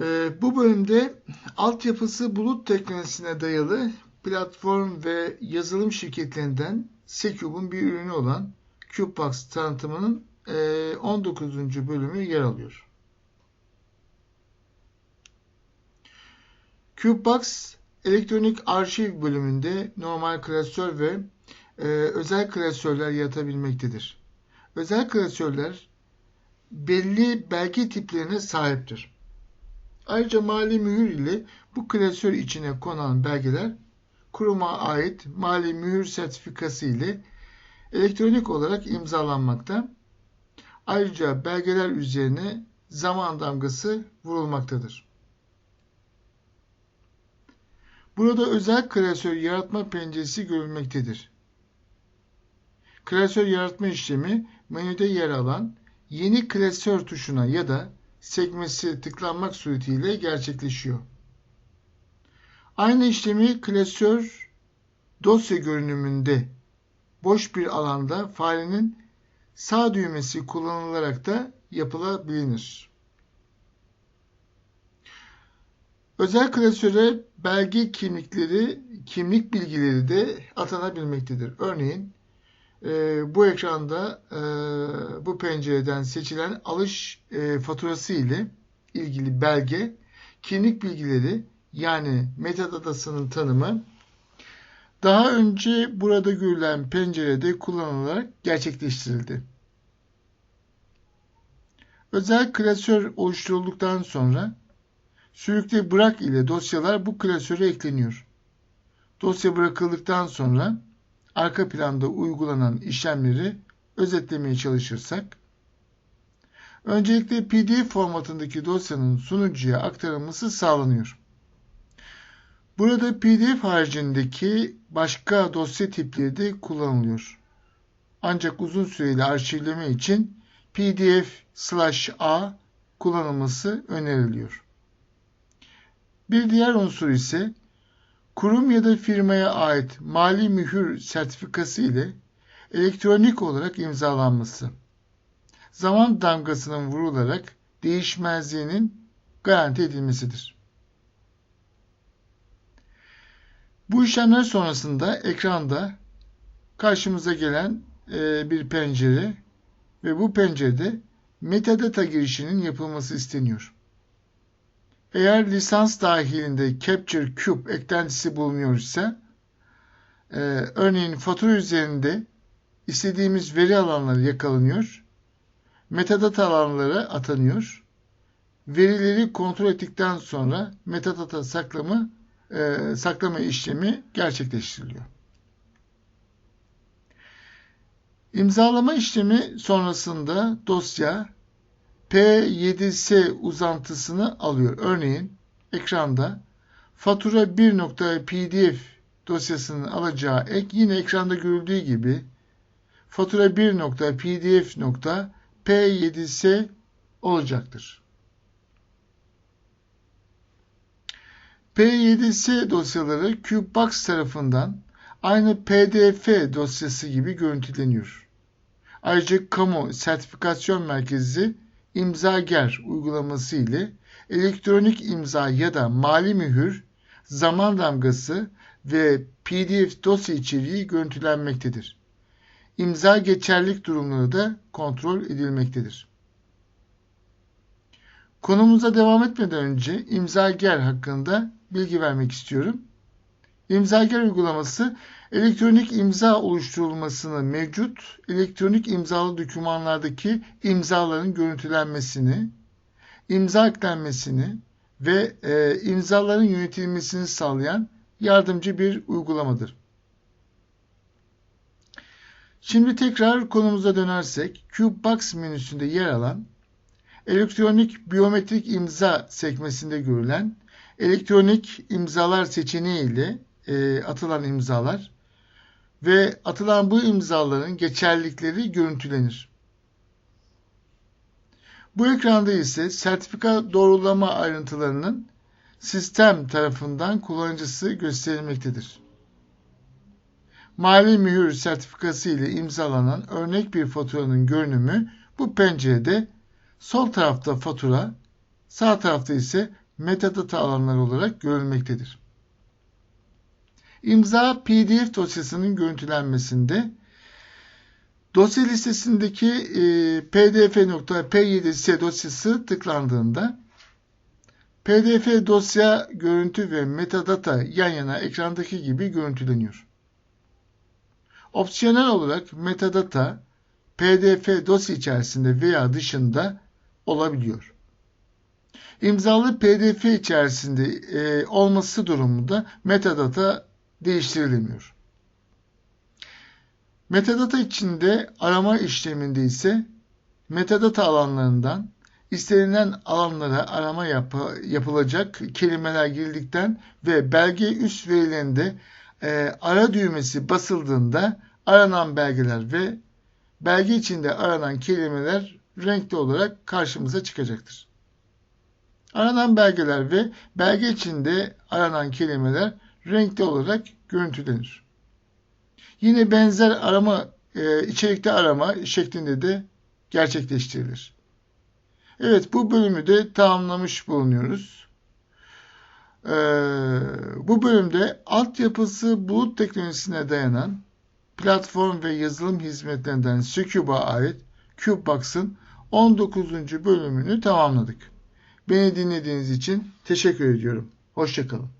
Ee, bu bölümde altyapısı bulut teknolojisine dayalı platform ve yazılım şirketlerinden Secube'un bir ürünü olan CubeBox tanıtımının 19. E, bölümü yer alıyor. CubeBox elektronik arşiv bölümünde normal klasör ve e, özel klasörler yaratabilmektedir. Özel klasörler belli belge tiplerine sahiptir. Ayrıca mali mühür ile bu klasör içine konan belgeler kuruma ait mali mühür sertifikası ile elektronik olarak imzalanmakta. Ayrıca belgeler üzerine zaman damgası vurulmaktadır. Burada özel klasör yaratma penceresi görülmektedir. Klasör yaratma işlemi menüde yer alan yeni klasör tuşuna ya da sekmesi tıklanmak suretiyle gerçekleşiyor. Aynı işlemi klasör dosya görünümünde boş bir alanda farenin sağ düğmesi kullanılarak da yapılabilir. Özel klasöre belge kimlikleri, kimlik bilgileri de atanabilmektedir. Örneğin e, bu ekranda e, bu pencereden seçilen alış e, faturası ile ilgili belge, kimlik bilgileri yani metadatasının tanımı daha önce burada görülen pencerede kullanılarak gerçekleştirildi. Özel klasör oluşturulduktan sonra sürükle bırak ile dosyalar bu klasöre ekleniyor. Dosya bırakıldıktan sonra arka planda uygulanan işlemleri özetlemeye çalışırsak, öncelikle PDF formatındaki dosyanın sunucuya aktarılması sağlanıyor. Burada PDF haricindeki başka dosya tipleri de kullanılıyor. Ancak uzun süreli arşivleme için PDF/A kullanılması öneriliyor. Bir diğer unsur ise kurum ya da firmaya ait mali mühür sertifikası ile elektronik olarak imzalanması. Zaman damgasının vurularak değişmezliğinin garanti edilmesidir. Bu işlemler sonrasında ekranda karşımıza gelen e, bir pencere ve bu pencerede metadata girişinin yapılması isteniyor. Eğer lisans dahilinde Capture Cube eklentisi bulunuyor ise e, örneğin fatura üzerinde istediğimiz veri alanları yakalanıyor, metadata alanları atanıyor, verileri kontrol ettikten sonra metadata saklama, e, saklama işlemi gerçekleştiriliyor. İmzalama işlemi sonrasında dosya P7S uzantısını alıyor. Örneğin ekranda fatura 1.pdf dosyasının alacağı ek yine ekranda görüldüğü gibi fatura 1.pdf.p7s olacaktır. P7s dosyaları CubeBox tarafından aynı PDF dosyası gibi görüntüleniyor. Ayrıca Kamu Sertifikasyon Merkezi İmzager uygulaması ile elektronik imza ya da mali mühür, zaman damgası ve PDF dosya içeriği görüntülenmektedir. İmza geçerlik durumları da kontrol edilmektedir. Konumuza devam etmeden önce imzager hakkında bilgi vermek istiyorum. İmzager uygulaması elektronik imza oluşturulmasını mevcut elektronik imzalı dokümanlardaki imzaların görüntülenmesini, imza eklenmesini ve e, imzaların yönetilmesini sağlayan yardımcı bir uygulamadır. Şimdi tekrar konumuza dönersek CubeBox menüsünde yer alan elektronik biyometrik imza sekmesinde görülen elektronik imzalar seçeneği ile e, atılan imzalar ve atılan bu imzaların geçerlilikleri görüntülenir. Bu ekranda ise sertifika doğrulama ayrıntılarının sistem tarafından kullanıcısı gösterilmektedir. Mali mühür sertifikası ile imzalanan örnek bir faturanın görünümü bu pencerede sol tarafta fatura, sağ tarafta ise metadata alanları olarak görülmektedir. İmza PDF dosyasının görüntülenmesinde dosya listesindeki e, pdf.p7s dosyası tıklandığında PDF dosya görüntü ve metadata yan yana ekrandaki gibi görüntüleniyor. Opsiyonel olarak metadata PDF dosya içerisinde veya dışında olabiliyor. İmzalı PDF içerisinde e, olması durumunda metadata değiştirilemiyor. Metadata içinde arama işleminde ise metadata alanlarından istenilen alanlara arama yap yapılacak kelimeler girdikten ve belge üst verilerinde e, ara düğmesi basıldığında aranan belgeler ve belge içinde aranan kelimeler renkli olarak karşımıza çıkacaktır. Aranan belgeler ve belge içinde aranan kelimeler renkli olarak görüntülenir. Yine benzer arama, e, içerikte arama şeklinde de gerçekleştirilir. Evet bu bölümü de tamamlamış bulunuyoruz. Ee, bu bölümde altyapısı bulut teknolojisine dayanan platform ve yazılım hizmetlerinden Secube'a ait CubeBox'ın 19. bölümünü tamamladık. Beni dinlediğiniz için teşekkür ediyorum. Hoşçakalın.